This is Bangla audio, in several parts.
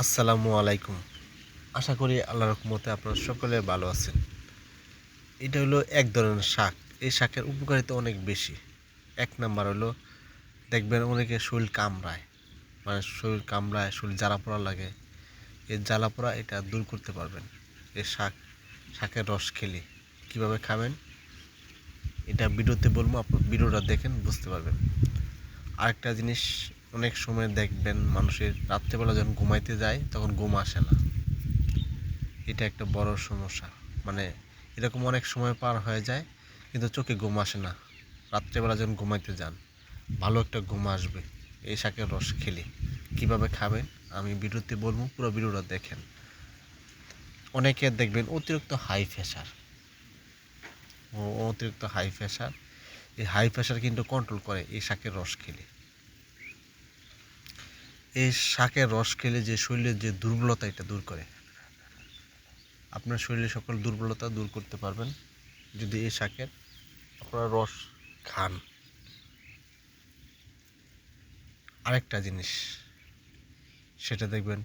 আসসালামু আলাইকুম। আশা করি আল্লাহর রহমতে আপনারা সকলে ভালো আছেন। এটা হলো এক ধরনের শাক। এই শাকের উপকারিতা অনেক বেশি। এক নাম্বার হলো, দেখবেন অনেকে শরীর কামড়ায়। মানে শরীর কামড়ায়, শরীর জ্বালা পোড়া লাগে। এই জ্বালা পোড়া এটা দূর করতে পারবেন। এই শাক, শাকের রস খেলে। কীভাবে খাবেন? এটা ভিডিওতে বলব, আপনার ভিডিওটা দেখেন, বুঝতে পারবেন। আরেকটা জিনিস অনেক সময় দেখবেন মানুষের রাত্রেবেলা যখন ঘুমাইতে যায়, তখন ঘুম আসে না। এটা একটা বড় সমস্যা। মানে এরকম অনেক সময় পার হয়ে যায়, কিন্তু চোখে ঘুম আসে না। রাত্রেবেলা যখন ঘুমাইতে যান, ভালো একটা ঘুম আসবে। এই শাকের রস খেলে। কীভাবে খাবেন, আমি ভিডিওতে বলব, পুরো ভিডিওটা দেখেন। অনেকে দেখবেন অতিরিক্ত হাই প্রেশার অতিরিক্ত হাই প্রেশার এই হাই প্রেশার কিন্তু কন্ট্রোল করে এই শাকের রস খেলে। এই শাকের রস খেলে যে শরীরের যে দুর্বলতা এটা দূর করে। আপনার শরীরের সকল দুর্বলতা দূর করতে পারবেন যদি এই শাকের আপনারা রস খান। আরেকটা জিনিস, সেটা দেখবেন,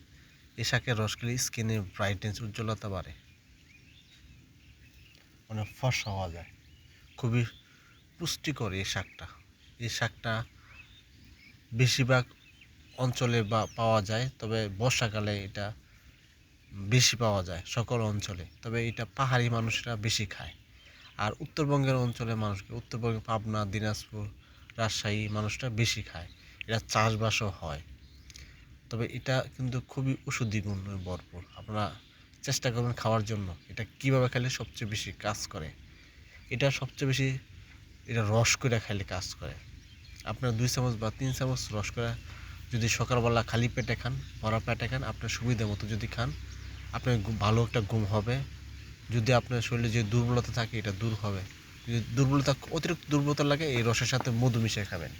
এই শাকের রস খেলে স্কিনে ব্রাইটনেস উজ্জ্বলতা বাড়ে। অনেক ফর্সা হওয়া যায়। খুবই পুষ্টিকর এই শাকটা। এই শাকটা বেশিরভাগ অঞ্চলে বা পাওয়া যায়, তবে বর্ষাকালে এটা বেশি পাওয়া যায় সকল অঞ্চলে। তবে এটা পাহাড়ি মানুষরা বেশি খায়। আর উত্তরবঙ্গের অঞ্চলের মানুষকে, উত্তরবঙ্গে, পাবনা, দিনাজপুর, রাজশাহী মানুষটা বেশি খায়। এটা চাষবাসও হয়। তবে এটা কিন্তু খুবই ওষুধি গুণ ভরপুর। আপনারা চেষ্টা করবেন খাওয়ার জন্য। এটা কীভাবে খেলে সবচেয়ে বেশি কাজ করে? এটা সবচেয়ে বেশি, এটা রস করে খাইলে কাজ করে। আপনার দুই চামচ বা তিন চামচ রস করে যদি সকালবেলা খালি পেটে খান, ভরা পেটে খান, আপনার সুবিধা মতো যদি খান, আপনার ভালো একটা ঘুম হবে। যদি আপনার শরীরে যে দুর্বলতা থাকে, এটা দূর হবে। যদি দুর্বলতা, অতিরিক্ত দুর্বলতা লাগে, এই রসের সাথে মধু মিশিয়ে খাবেন।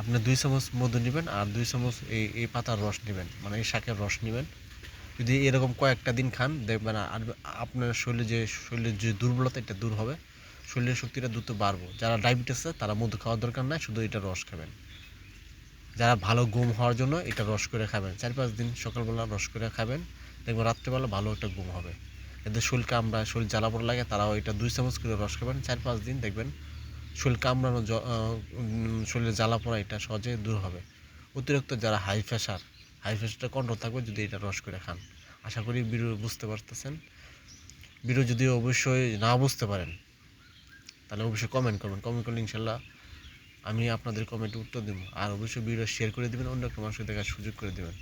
আপনি দুই চামচ মধু নেবেন আর দুই চামচ এই এই পাতার রস নেবেন মানে এই শাকের রস নেবেন। যদি এরকম কয়েকটা দিন খান, দেখবেন আর আপনার শরীরে যে শরীরের যে দুর্বলতা, এটা দূর হবে। শরীরের শক্তিটা দ্রুত বাড়বো। যারা ডায়াবেটিস আছে, তারা মধু খাওয়ার দরকার নাই, শুধু এটা রস খাবেন। যারা ভালো ঘুম হওয়ার জন্য এটা রস করে খাবেন। চার পাঁচ দিন সকালবেলা রস করে খাবেন, দেখবেন রাত্রেবেলা ভালো একটা ঘুম হবে। এদের শরীর কামড়া, শরীর জ্বালা পড়া লাগে, তারাও এটা দুই চামচ করে রস খাবেন। চার পাঁচ দিন দেখবেন শরীর কামড়ানো শরীরে জ্বালা পড়া এটা সহজে দূর হবে। অতিরিক্ত যারা হাই প্রেশার হাই প্রেশারটা কন্ট্রোল থাকবে যদি এটা রস করে খান। আশা করি বিরু বুঝতে পারতেছেন। বিরু যদি অবশ্যই না বুঝতে পারেন, তাহলে অবশ্যই কমেন্ট করবেন। কমেন্ট করলে ইনশাল্লাহ আমি আপনাদের কমেন্টে উত্তর দেবো। আর অবশ্যই ভিডিও শেয়ার করে দেবেন, অন্য একটা মানুষকে দেখার সুযোগ করে দেবেন।